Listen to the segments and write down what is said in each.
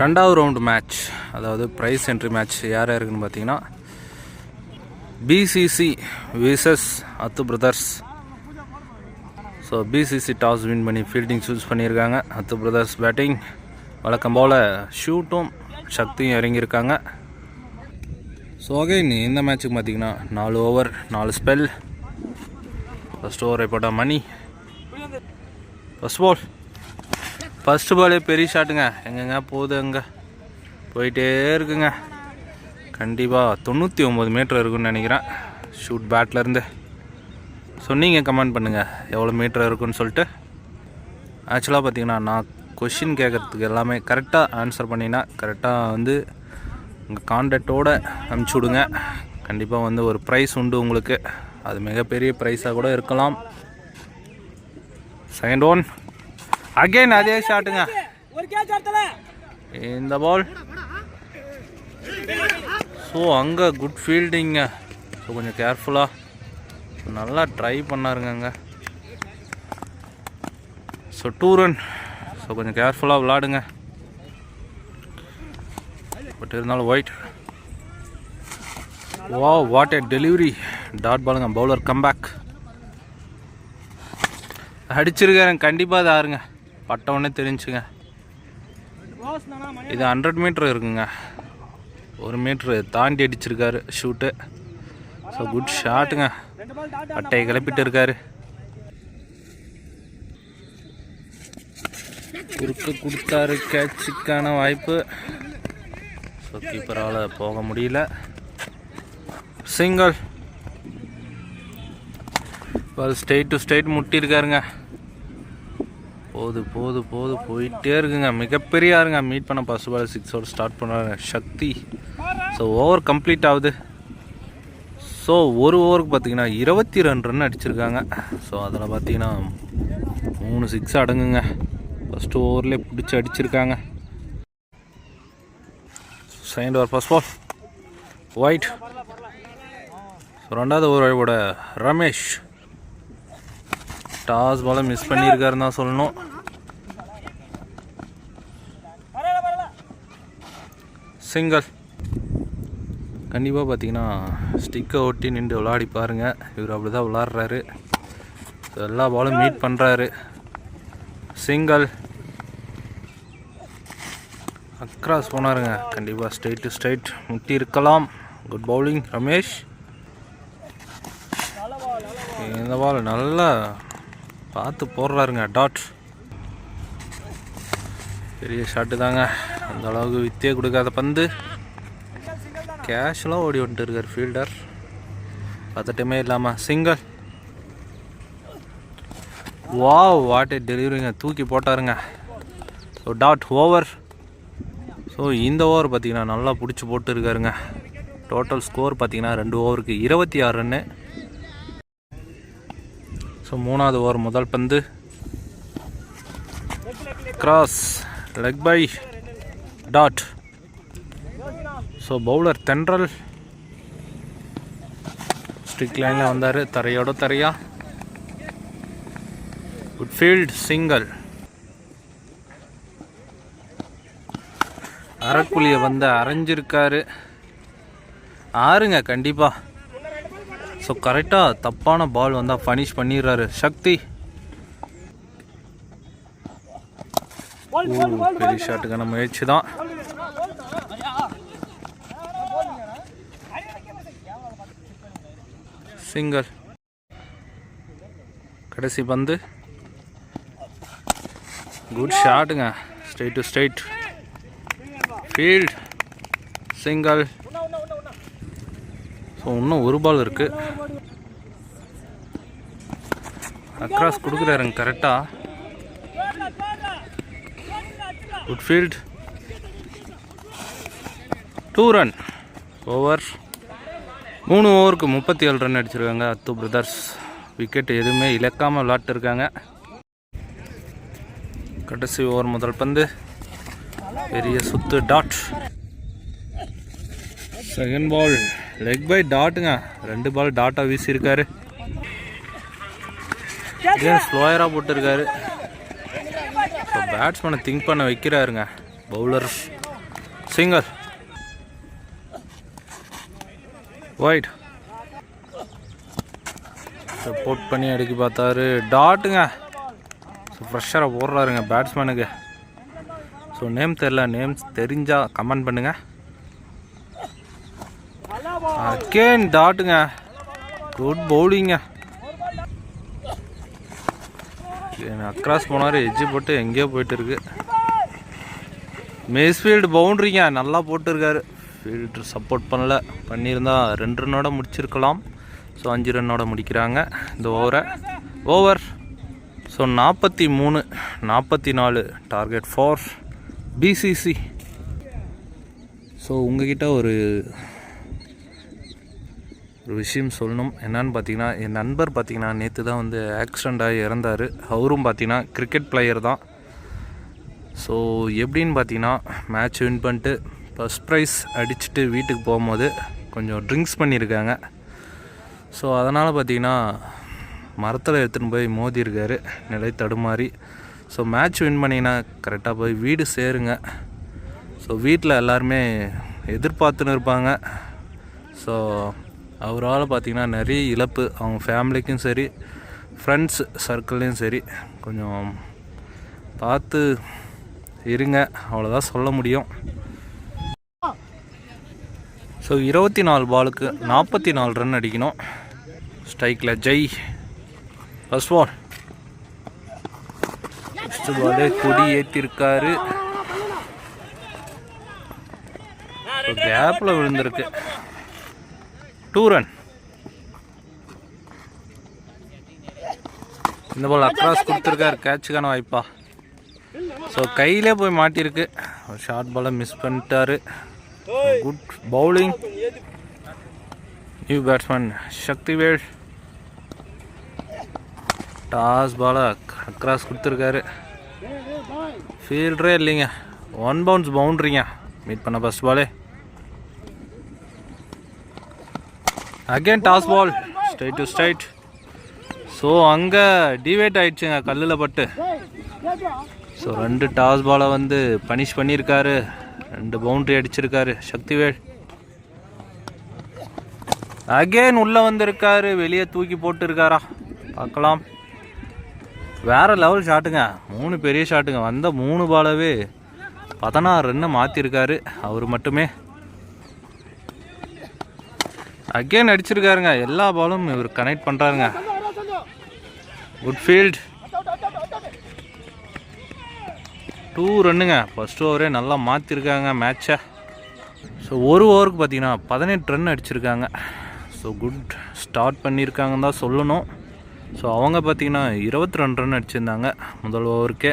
ரெண்டாவது round match அதாவது prize entry match யார் யாருக்குன்னு பார்த்தீங்கன்னா PCC versus Athu brothers so PCC toss win பண்ணி ஃபீல்டிங் சூஸ் பண்ணியிருக்காங்க. அத்து பிரதர்ஸ் பேட்டிங் வழக்கம் போல் ஷூட்டும் சக்தியும் இறங்கியிருக்காங்க. ஸோ அகைன் இந்த மேட்ச்சுக்கு பார்த்தீங்கன்னா நாலு ஓவர் நாலு ஸ்பெல் ஃபஸ்ட் ஓவரை போட்டால் மணி ஃபஸ்ட் பால் ஃபஸ்ட்டு பாலே பெரிய ஷாட்டுங்க எங்கெங்க? போகுது அங்கே. போயிட்டே இருக்குங்க. கண்டிப்பாக தொண்ணூற்றி ஒம்பது மீட்டர் இருக்குன்னு நினைக்கிறேன். ஷூட் பேட்லேருந்து சொன்னீங்க கமெண்ட் பண்ணுங்கள் எவ்வளோ மீட்டர் இருக்குன்னு சொல்லிட்டு. ஆக்சுவலாக பார்த்தீங்கன்னா நான் கொஷின் கேட்குறதுக்கு எல்லாமே கரெக்டாக ஆன்சர் பண்ணினா கரெக்டாக வந்து உங்கள் கான்டாக்டோடு அனுப்பிச்சி விடுங்க. கண்டிப்பாக வந்து ஒரு ப்ரைஸ் உண்டு உங்களுக்கு. அது மிகப்பெரிய ப்ரைஸாக கூட இருக்கலாம். செகண்ட் ஒன் அகைன் அதே ஷாட்டுங்க இந்த பால் ஸோ அங்கே குட் ஃபீல்டிங்க ஸோ கொஞ்சம் கேர்ஃபுல்லாக நல்லா ட்ரை பண்ணாருங்க ஸோ டூ ரன் ஸோ கொஞ்சம் கேர்ஃபுல்லாக விளாடுங்க. பட் இருந்தாலும் ஒயிட் வா வாட் ஏ டெலிவரி டாட் பாலுங்க பவுலர் கம்பேக் அடிச்சிருக்காருங்க கண்டிப்பாக அது ஆறுங்க. பட்டவுடனே தெரிஞ்சுங்க. இது ஹண்ட்ரட் மீட்ரு இருக்குங்க. ஒரு மீட்ரு தாண்டி அடிச்சிருக்காரு ஷூட்டு ஸோ குட் ஷாட்டுங்க பட்டையை கிளப்பிட்டு இருக்காரு. குறுக்கு கொடுத்தாரு கேட்சுக்கான வாய்ப்பு. ஸோ கீப்பரால் போக முடியல. Single ball state to state முட்டியிருக்காருங்க. போது போது போது. போயிட்டே இருக்குங்க. மிகப்பெரிய ஆளுங்க. மீட் பண்ண ஃபர்ஸ்ட் பால் சிக்ஸோட ஸ்டார்ட் பண்ணுறாங்க சக்தி. ஸோ ஓவர் கம்ப்ளீட் ஆகுது. ஸோ ஒரு ஓவருக்கு பார்த்தீங்கன்னா இருபத்தி ரெண்டு ரன் அடிச்சிருக்காங்க. ஸோ அதில் பார்த்தீங்கன்னா மூணு சிக்ஸ் அடங்குங்க. ஃபஸ்ட்டு ஓவர்லேயே பிடிச்சி அடிச்சிருக்காங்க. Second over first ball wide so ரெண்டாவது ஓவரோட ரமேஷ். டாஸ் பாலை மிஸ் பண்ணியிருக்காருன்னு தான் சொல்லணும். சிங்கல் கண்டிப்பாக பார்த்தீங்கன்னா ஸ்டிக்கை ஒட்டி நின்று விளாடி பாருங்க. இவர் அப்படி தான் விளாட்றாரு எல்லா பாலும் மீட் பண்ணுறாரு சிங்கல் அக்ராஸ் போனாருங்க. கண்டிப்பாக ஸ்ட்ரைட் டு ஸ்ட்ரைட் முட்டி இருக்கலாம். குட் பவுலிங் ரமேஷ் இந்த பால் நல்லா பார்த்து போடுறாருங்க டாட் பெரிய ஷாட்டு தாங்க. அந்த அளவுக்கு வித்தே கொடுக்காத பந்து. கேஷெலாம் ஓடி வந்துட்டு இருக்கார் ஃபீல்டர் பதட்டமே இல்லாமல் சிங்கிள் வா வாட் டெலிவரிங்க தூக்கி போட்டாருங்க. ஸோ டாட் ஓவர் ஸோ இந்த ஓவர் பார்த்தீங்கன்னா நல்லா பிடிச்சி போட்டு இருக்காருங்க டோட்டல் ஸ்கோர் பார்த்தீங்கன்னா ரெண்டு ஓவருக்கு இருபத்தி ஆறு ரன்னு. ஸோ மூணாவது ஓவர் முதல் பந்து. Cross leg bye dot so bowler Thendral. Strict லைனில் வந்தார். தரையோட தரையா. குட் ஃபீல்ட் சிங்கிள் அரைக்குழியை வந்து அரைஞ்சிருக்காரு. ஆறுங்க கண்டிப்பாக ஸோ கரெக்டாக தப்பான பால் வந்தால் ஃபனிஷ் பண்ணிடுறாரு. சக்தி. பெரிய ஷாட்டுக்கான முயற்சி தான். சிங்கிள் கடைசி பந்து. குட் ஷாட்டுங்க ஸ்ட்ரைட் டு ஸ்ட்ரைட் ஃபீல்ட் உண்ணா ஸோ இன்னும் ஒரு பால் இருக்கு. அக்ராஸ் கொடுக்குறாருங்க கரெக்டாக தேடுடா டூ ரன் ஓவர் மூணு ஓவருக்கு முப்பத்தி ஏழு ரன் அடிச்சிருக்காங்க. அத்து பிரதர்ஸ் விக்கெட் எதுவுமே இழக்காமல் விளாட்டுருக்காங்க கடைசி ஓவர் முதல் பந்து. பெரிய சுத்து dot second ball leg bye டாட்டுங்க ரெண்டு பால் டாட்டாக வீசியிருக்காரு. ஏன் ஸ்லோயராக போட்டிருக்காரு. ஸோ பேட்ஸ்மேனை திங்க் பண்ண வைக்கிறாருங்க. பவுலர் சிங்கர் ஒயிட் சப்போர்ட் பண்ணி அடிக்க பார்த்தாரு. டாட்டுங்க ஸோ ஃப்ரெஷ்ஷராக போடுறாருங்க பேட்ஸ்மேனுக்கு ஸோ நேம் தெரில நேம்ஸ் தெரிஞ்சால் கமெண்ட் பண்ணுங்கள் அகேன் டாட்டுங்க குட் பவுலிங்க அக்ராஸ் போனார் எஜ்ஜு போட்டு எங்கேயோ போயிட்டு இருக்கு மேஸ்ஃபீல்டு பவுண்ட்ரிங்க நல்லா போட்டிருக்காரு. ஃபீல்டர் சப்போர்ட் பண்ணல. பண்ணியிருந்தால் ரெண்டு ரன்னோட முடிச்சிருக்கலாம். ஸோ அஞ்சு ரன்னோட முடிக்கிறாங்க. இந்த ஓவரை ஓவர் ஸோ நாற்பத்தி மூணு நாற்பத்தி நாலு டார்கெட் ஃபார் பிசிசி ஸோ உங்ககிட்ட ஒரு ஒரு விஷயம் சொல்லணும். என்னன்னு பார்த்தீங்கன்னா என் நண்பர் பார்த்திங்கன்னா நேற்று தான் வந்து ஆக்சிடெண்ட் ஆகி இறந்தார். அவரும் பார்த்தீங்கன்னா கிரிக்கெட் பிளேயர் தான். ஸோ எப்படின்னு பார்த்தீங்கன்னா மேட்ச் வின் பண்ணிட்டு ஃபஸ்ட் ப்ரைஸ் அடிச்சுட்டு வீட்டுக்கு போகும்போது கொஞ்சம் ட்ரிங்க்ஸ் பண்ணியிருக்காங்க. ஸோ அதனால் பார்த்தீங்கன்னா மரத்தில் எடுத்துன்னு போய் மோதியிருக்காரு நிலை தடுமாறி. ஸோ மேட்ச் வின் பண்ணிங்கன்னா கரெக்டாக போய் வீடு சேருங்க. ஸோ வீட்டில் எல்லாருமே எதிர்பார்த்துன்னு இருப்பாங்க. ஸோ அவரால் பார்த்தீங்கன்னா நிறைய இழப்பு. அவங்க ஃபேமிலிக்கும் சரி ஃப்ரெண்ட்ஸ் சர்க்கிள்லேயும் சரி. கொஞ்சம் பார்த்து இருங்க. அவ்வளோதான் சொல்ல முடியும். ஸோ இருபத்தி நாலு பாலுக்கு நாற்பத்தி நாலு ரன் அடிக்கணும். ஸ்ட்ரைக்கில் ஜெய். ஃபஸ்ட் பால் ஃபஸ்ட்டு பாலே கொடி ஏற்றிருக்காரு கேப்பில் விழுந்திருக்கு. டூ ரன் இந்த பால் அக்ராஸ் கொடுத்துருக்காரு கேட்சுக்கான வாய்ப்பா. ஸோ கையிலே போய் மாட்டியிருக்கு. ஷார்ட் பாலை மிஸ் பண்ணிட்டாரு. Good bowling new batsman Sakthivel toss பாலை அக்ராஸ் கொடுத்துருக்காரு. ஃபீல்டரே இல்லைங்க. ஒன் பவுன்ஸ் பவுண்ட்ரிங்க மீட் பண்ண ஃபஸ்ட் பாலே again toss ball straight to straight so அங்கே டிவேட் ஆயிடுச்சுங்க கல்லில் பட்டு. ஸோ ரெண்டு டாஸ் பாலை வந்து பனிஷ் பண்ணியிருக்காரு. ரெண்டு பவுண்ட்ரி அடிச்சிருக்காரு சக்திவேல். அகைன் உள்ளே வந்திருக்காரு வெளியே தூக்கி போட்டுருக்காரா? பார்க்கலாம். வேறு லெவல் ஷாட்டுங்க மூணு பெரிய ஷாட்டுங்க வந்த மூணு பாலவே பதினாறு ரன்னு மாற்றிருக்காரு அவர் மட்டுமே. அகைன் அடிச்சிருக்காருங்க. எல்லா பாலும் இவர் கனெக்ட் பண்ணுறாருங்க குட் ஃபீல்ட் டூ ரன்னுங்க ஃபஸ்ட் ஓவரே நல்லா மாற்றிருக்காங்க மேட்சை ஸோ ஒரு ஓவருக்கு பார்த்தீங்கன்னா பதினெட்டு ரன் அடிச்சிருக்காங்க. ஸோ குட் ஸ்டார்ட் பண்ணியிருக்காங்கன்னு தான் சொல்லணும். ஸோ அவங்க பார்த்தீங்கன்னா இருபத்தி ரெண்டு ரன் அடிச்சிருந்தாங்க முதல் ஓவருக்கே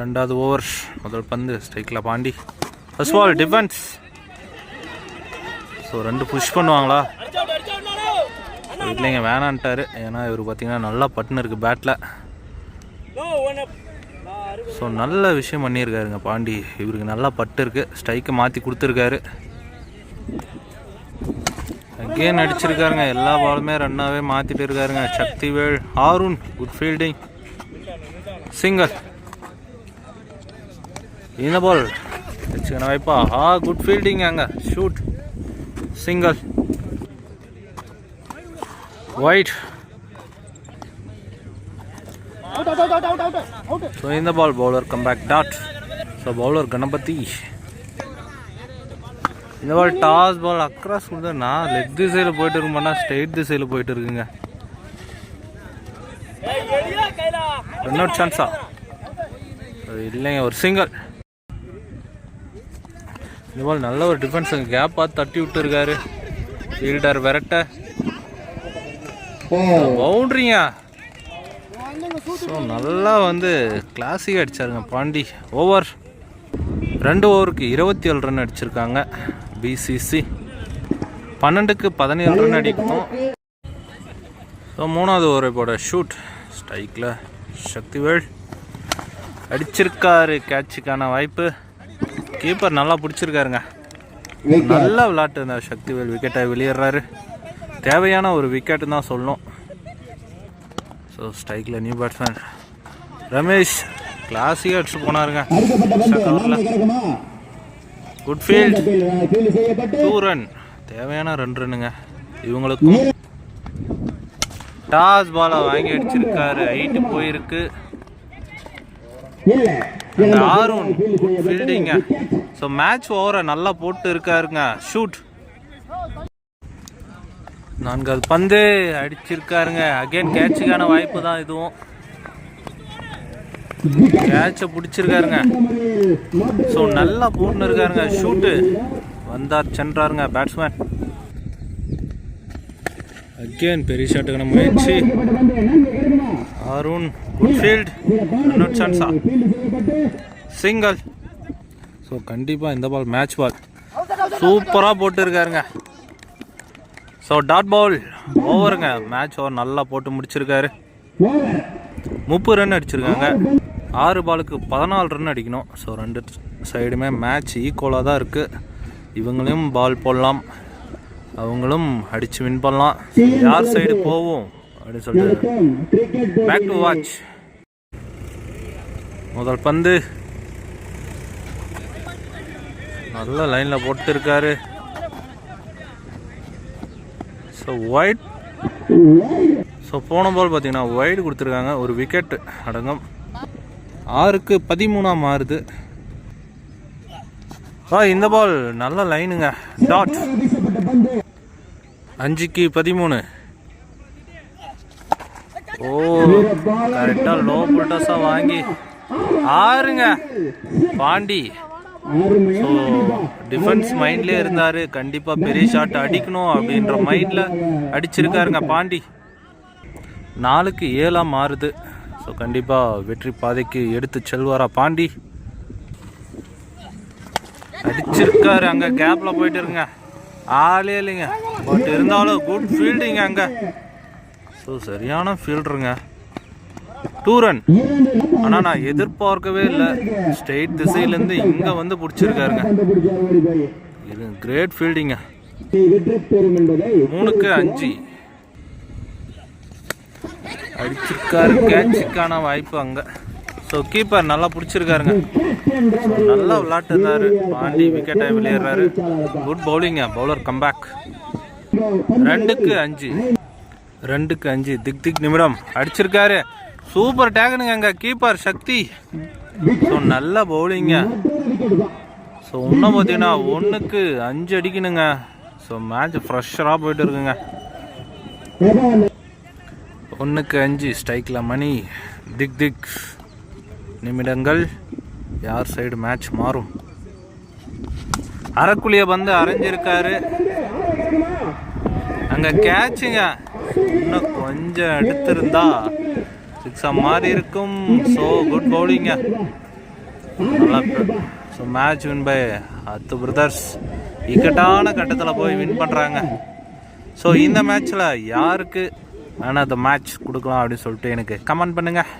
ரெண்டாவது ஓவர் முதல் பந்து ஸ்ட்ரைக்கில் Pandi. First all defence so ரெண்டு புஷ் பண்ணுவாங்களா? இல்லைங்க வேணான்ட்டாரு. ஏன்னா இவர் பார்த்தீங்கன்னா நல்லா பட்டுன்னு இருக்குது பேட்டில் ஸோ நல்ல விஷயம் பண்ணியிருக்காருங்க பாண்டி. இவருக்கு நல்லா பட்டு இருக்கு. ஸ்ட்ரைக்கை மாற்றி கொடுத்துருக்காரு. அகேன் அடிச்சிருக்காருங்க. எல்லா பாலுமே ரன்னாகவே மாற்றிட்டு இருக்காருங்க. Sakthivel Arun good fielding singer இந்த பால் வச்சுக்கணும் வைப்பா ஆ குட் ஃபீல்டிங் அங்கே. Shoot single wide in the ball bowler come back. Dot. So bowler Ganapathi இந்த பால் டாஸ் பால் அக்ராஸ் கொடுத்தா நான் லெக் திசையில் போயிட்டு இருக்கோம்னா ஸ்ட்ரெயிட் திசையில் போயிட்டு இருக்குங்க. ரன் அவுட் சான்ஸா இல்லைங்க ஒரு சிங்கிள் இந்த பால் நல்ல ஒரு டிஃபென்ஸ் கேப் பார்த்து தட்டி விட்டுருக்காரு. ஃபீல்டர் விரட்ட. பவுண்ட்ரிங்க ஸோ நல்லா வந்து கிளாசிக் அடிச்சாருங்க பாண்டி. ஓவர் ரெண்டு ஓவருக்கு இருபத்தி ஏழு ரன் அடிச்சிருக்காங்க. பிசிசி பன்னெண்டுக்கு பதினேழு ரன் அடிக்கணும் ஸோ மூணாவது ஓவர் இப்போட ஷூட் ஸ்ட்ரைக்கில் சக்திவேல். அடிச்சிருக்காரு. கேட்சுக்கான வாய்ப்பு. கீப்பர் நல்லா பிடிச்சிருக்காருங்க. நல்ல விளாட்டு இந்த சக்திவேல் விக்கெட்டை வெளியேறாரு. தேவையான ஒரு விக்கெட்டு தான் சொல்லணும் ஸோ ஸ்ட்ரைக்கில் நியூ பேட்ஸ்மேன் ரமேஷ் கிளாஸியாக அடிச்சு போனாருங்க. குட் ஃபீல்ட் டூ ரன் தேவையான ரெண்டு ரன்னுங்க இவங்களுக்கும். டாஸ் பாலை வாங்கி அடிச்சிருக்காரு. ஹைட்டு போயிருக்கு. ஆறும் ஃபீல்டிங்க ஸோ மேட்ச் ஓவரை நல்லா போட்டு இருக்காருங்க. ஷூட் நான்காவது பந்து அடிச்சிருக்காருங்க. அகைன் கேட்சுக்கான வாய்ப்பு தான் இதுவும். கேட்சை பிடிச்சிருக்காருங்க. ஸோ நல்லா போட்டுன்னு இருக்காருங்க. ஷூட்டு வந்தார் சென்றாருங்க பேட்ஸ்மேன் அகேன் பெரிய ஷாட்டுக்கான முயற்சி. அருண் குட் ஃபீல்ட் சான்ஸா சிங்கிள் ஸோ கண்டிப்பாக இந்த பால் மேட்ச் பால் சூப்பராக போட்டுருக்காருங்க. ஸோ டாட் பால் ஓவருங்க மேட்ச் ஓவர் நல்லா போட்டு முடிச்சிருக்காரு. முப்பது ரன் அடிச்சிருக்காங்க. ஆறு பாலுக்கு பதினாலு ரன் அடிக்கணும். ஸோ ரெண்டு சைடுமே மேட்ச் ஈக்குவலாக தான் இருக்குது இவங்களையும் பால் போடலாம். அவங்களும் அடித்து வின் பண்ணலாம். யார் சைடு போவோம்? அப்படின்னு சொல்லிட்டு. பேக் டு வாட்ச் முதல் பந்து. நல்ல லைனில் போட்டு இருக்காரு ஸோ ஒயிட் ஸோ போன பால் பார்த்தீங்கன்னா ஒயிட் கொடுத்துருக்காங்க. ஒரு விக்கெட் அடங்கும். ஆறுக்கு பதிமூணாக மாறுது. ஆ இந்த பால் நல்ல லைனுங்க டாட் அஞ்சுக்கு பதிமூணு. ஓ கரெக்டாக லோ புல்டஸாக வாங்கி ஆறுங்க. பாண்டி. ஸோ டிஃபென்ஸ் மைண்ட்லேயே இருந்தார். கண்டிப்பாக பெரிய ஷாட் அடிக்கணும் அப்படின்ற மைண்டில் அடிச்சிருக்காருங்க பாண்டி. நாலுக்கு ஏழாக மாறுது. ஸோ கண்டிப்பாக வெற்றி பாதைக்கு எடுத்து செல்வாரா பாண்டி? அடிச்சிருக்காரு அங்கே கேப்பில் போயிட்டு இருங்க. ஆளே இல்லைங்க. பட் இருந்தாலும் குட் ஃபீல்டிங்க அங்கே. ஸோ சரியான ஃபீல்டருங்க டூ ரன் ஆனால் நான் எதிர்பார்க்கவே இல்லை. ஸ்ட்ரெயிட் திசையிலேருந்து இங்கே வந்து பிடிச்சிருக்காருங்க. இது கிரேட் ஃபீல்டிங்க மூணுக்கு அஞ்சு. அடிச்சிருக்காரு. கேட்சுக்கான வாய்ப்பு அங்கே. ஸோ கீப்பர் நல்லா பிடிச்சிருக்காருங்க. நல்லா விளாட்டுறாரு. பாண்டி விக்கெட்டை வெளியேறாரு. குட் பவுலிங்க பவுலர் கம்பேக் ரெண்டுக்கு அஞ்சு. ரெண்டுக்கு அஞ்சு. திக் திக் நிமிடம். அடிச்சிருக்காரு. சூப்பர் டேகனுங்க அங்கே. கீப்பர் சக்தி. ஸோ நல்ல பவுலிங்க ஸோ இன்னும் பார்த்தீங்கன்னா ஒன்றுக்கு அஞ்சு அடிக்கணுங்க. ஸோ மேட்ச் ஃப்ரெஷராக போயிட்டு இருக்குங்க. ஒன்றுக்கு அஞ்சு. ஸ்ட்ரைக்கில் மணி. திக் திக். நிமிடங்கள். யார் சைடு மேட்ச் மாறும்? அரைக்குழிய வந்து அரைஞ்சிருக்காரு. அங்கே கேட்சுங்க இன்னும் கொஞ்சம் எடுத்திருந்தா சிக்ஸாக மாறி இருக்கும். ஸோ குட் பவுலிங்க நல்லா so match win by Athu brothers இக்கட்டான கட்டத்தில் போய் வின் பண்ணுறாங்க ஸோ இந்த மேட்ச்சில் யாருக்கு ஆனால் அந்த மேட்ச் கொடுக்கலாம் அப்படின்னு சொல்லிட்டு எனக்கு கமெண்ட் பண்ணுங்கள்